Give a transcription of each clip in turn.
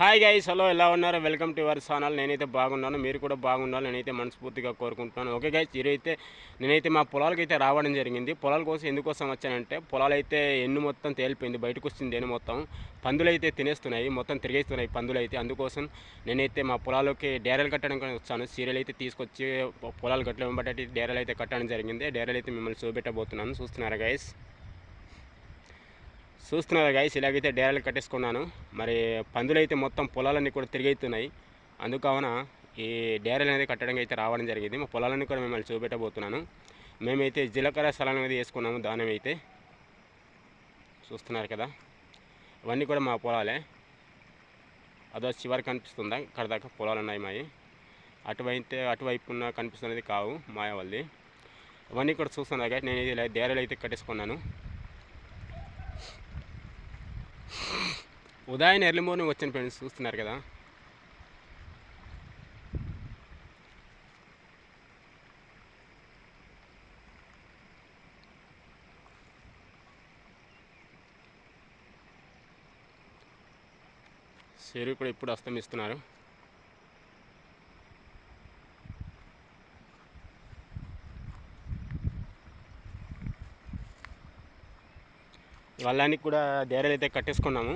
Hi guys hello ఎలా ఉన్నారు? Welcome to your channel నేనైతే బాగున్నాను. మీరు కూడా బాగుండాలి నేనైతే మనస్ఫూర్తిగా కోరుకుంటున్నాను. ఓకే గైస్ ఈరోజైతే నేనైతే మా పొలాలకు అయితే రావడం జరిగింది. పొలాల కోసం ఎందుకోసం వచ్చానంటే పొలాలు అయితే ఎన్ను మొత్తం తేలిపోయింది. బయటకు వచ్చింది ఎన్ను మొత్తం. పందులు అయితే తినేస్తున్నాయి. మొత్తం తిరిగేస్తున్నాయి పందులు అయితే అందుకోసం నేనైతే మా పొలాలకి డేరాలు కట్టడం వచ్చాను. సీరియల్ అయితే తీసుకొచ్చి పొలాలు కట్టడం బట్టి డేరాలు అయితే కట్టడం జరిగింది. డేరాలు అయితే మిమ్మల్ని చూపెట్టబోతున్నాను. చూస్తున్నారా గైస్ చూస్తున్నారు గాయస్ ఇలాగైతే డేరాలు కట్టేసుకున్నాను. మరి పందులు అయితే మొత్తం పొలాలన్నీ కూడా తిరిగైతున్నాయి. అందుకావున ఈ డేరాలు అనేది కట్టడం అయితే రావడం జరిగింది. మా పొలాలన్నీ కూడా మిమ్మల్ని చూపెట్టబోతున్నాను. మేమైతే జీలకర్ర స్థలం అనేది వేసుకున్నాము దానం అయితే. చూస్తున్నారు కదా? ఇవన్నీ కూడా మా పొలాలే. అదో చివరి కనిపిస్తుందా? ఇక్కడ దాకా పొలాలు ఉన్నాయి మావి అటువైతే అటువైపున కనిపిస్తున్నది కావు మాయ వాళ్ళది ఇవన్నీ కూడా చూస్తున్నారు కదా నేను ఇలా డేరాలు అయితే కట్టేసుకున్నాను. ఉదయం ఎర్లీ మార్నింగ్ వచ్చిన ఫ్రెండ్స్ చూస్తున్నారు కదా. చెరువు కూడా ఇప్పుడు అస్తమిస్తున్నారు. వాళ్ళని కూడా డేరాలు అయితే కట్టేసుకున్నాము.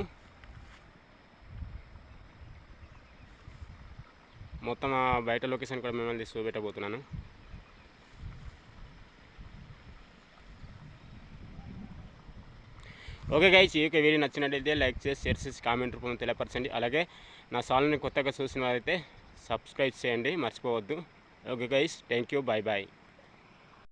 మొత్తం ఆ బయట లొకేషన్ కూడా మిమ్మల్ని చూపెట్టబోతున్నాను ఓకే గైస్ ఈ యొక్క వీడియో నచ్చినట్లయితే లైక్ చేసి షేర్ చేసి కామెంట్ రూపంలో తెలియపరచండి. అలాగే నా ఛానల్ని కొత్తగా చూసిన వారైతే సబ్స్క్రైబ్ చేయండి మర్చిపోవద్దు. Okay guys thank you bye bye